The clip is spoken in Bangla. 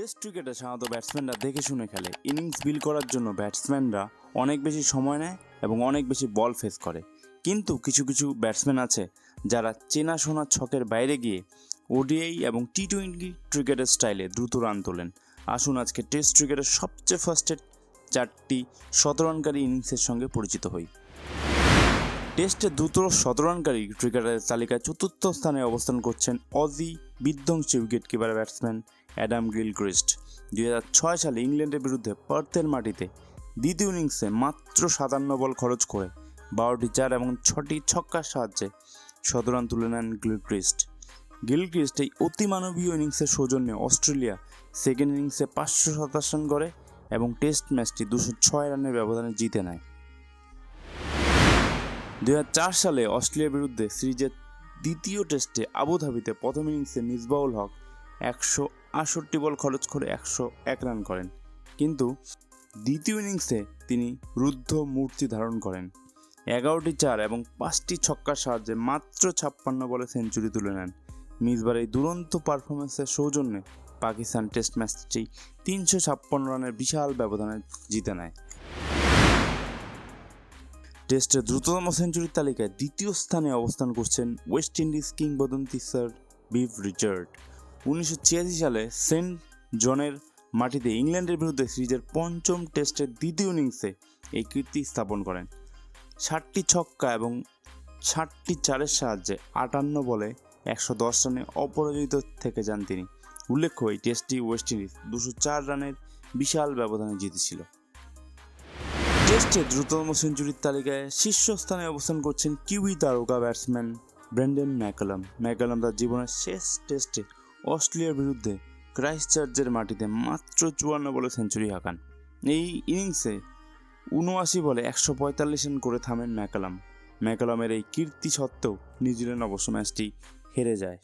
টেস্ট ক্রিকেটে সাধারণত ব্যাটসম্যানরা দেখে শুনে খেলে। ইনিংস বিল করার জন্য ব্যাটসম্যানরা অনেক বেশি সময় নেয় এবং অনেক বেশি বল ফেস করে। কিন্তু কিছু কিছু ব্যাটসম্যান আছে যারা চেনা চেনাশোনা ছকের বাইরে গিয়ে ওডিআই এবং টি টোয়েন্টি ক্রিকেটের স্টাইলে দ্রুত রান তোলেন। আসুন আজকে টেস্ট ক্রিকেটের সবচেয়ে ফার্স্টের চারটি শতরানকারী ইনিংসের সঙ্গে পরিচিত হই। টেস্টে দ্রুত শতরানকারী ক্রিকেটারের তালিকায় চতুর্থ স্থানে অবস্থান করছেন অজি বিধ্বংসী wicket keeper batsman Adam Gilchrist. দুই হাজার ছয় সালে ইংল্যান্ডের বিরুদ্ধে পার্থের মাটিতে দ্বিতীয় ইনিংসে মাত্র সাতান্ন বল খরচ করে বারোটি চার এবং ছটি ছক্কার সাহায্যে শতরান তুলে নেন গিলক্রিস্ট। গিলক্রিস্ট এই অতিমানবীয় ইনিংসের সৌজন্যে অস্ট্রেলিয়া সেকেন্ড ইনিংসে পাঁচশো সাতাশ রান করে এবং টেস্ট ম্যাচটি দুশো ছয় রানের ব্যবধানে জিতে নেয়। দুই হাজার চার সালে অস্ট্রেলিয়ার বিরুদ্ধে সিরিজের দ্বিতীয় টেস্টে আবুধাবিতে প্রথম ইনিংসে মিসবাউল হক একশো আটষট্টি বল খরচ করে একশো এক রান করেন। কিন্তু দ্বিতীয় ইনিংসে তিনি রুদ্ধ মূর্তি ধারণ করেন। এগারোটি চার এবং পাঁচটি ছক্কার সাহায্যে মাত্র ছাপ্পান্ন বলে সেঞ্চুরি তুলে নেন। মিসবার এই দুরন্ত পারফরমেন্সের সৌজন্যে পাকিস্তান টেস্ট ম্যাচটি তিনশো ছাপ্পান্ন রানের বিশাল ব্যবধানে জিতে নেয়। টেস্টের দ্রুততম সেঞ্চুরির তালিকায় দ্বিতীয় স্থানে অবস্থান করছেন ওয়েস্ট ইন্ডিজ কিংবদন্তি স্যার বিভ রিচার্ড। উনিশশো ছিয়াশি সালে সেন্ট জনের মাটিতে ইংল্যান্ডের বিরুদ্ধে সিরিজের পঞ্চম টেস্টের দ্বিতীয় ইনিংসে এই কীর্তি স্থাপন করেন। ষাটটি ছক্কা এবং ষাটটি চারের সাহায্যে আটান্ন বলে একশো দশ রানে অপরাজিত থেকে যান তিনি। উল্লেখ্য, এই টেস্টটি ওয়েস্ট ইন্ডিজ দুশো চার রানের বিশাল ব্যবধানে জিতেছিল। টেস্টে দ্রুততম সেঞ্চুরির তালিকায় শীর্ষস্থানে অবস্থান করছেন কিউই তারকা ব্যাটসম্যান ব্র্যান্ডন ম্যাকালাম। ম্যাকালাম তার জীবনের শেষ টেস্টে অস্ট্রেলিয়ার বিরুদ্ধে ক্রাইস্ট চার্চের মাটিতে মাত্র চুয়ান্ন বলে সেঞ্চুরি হাঁকান। এই ইনিংসে উনআশি বলে একশো পঁয়তাল্লিশ রান করে থামেন ম্যাকালাম। ম্যাকালামের এই কীর্তি সত্ত্বেও নিউজিল্যান্ড অবশ্য ম্যাচটি হেরে যায়।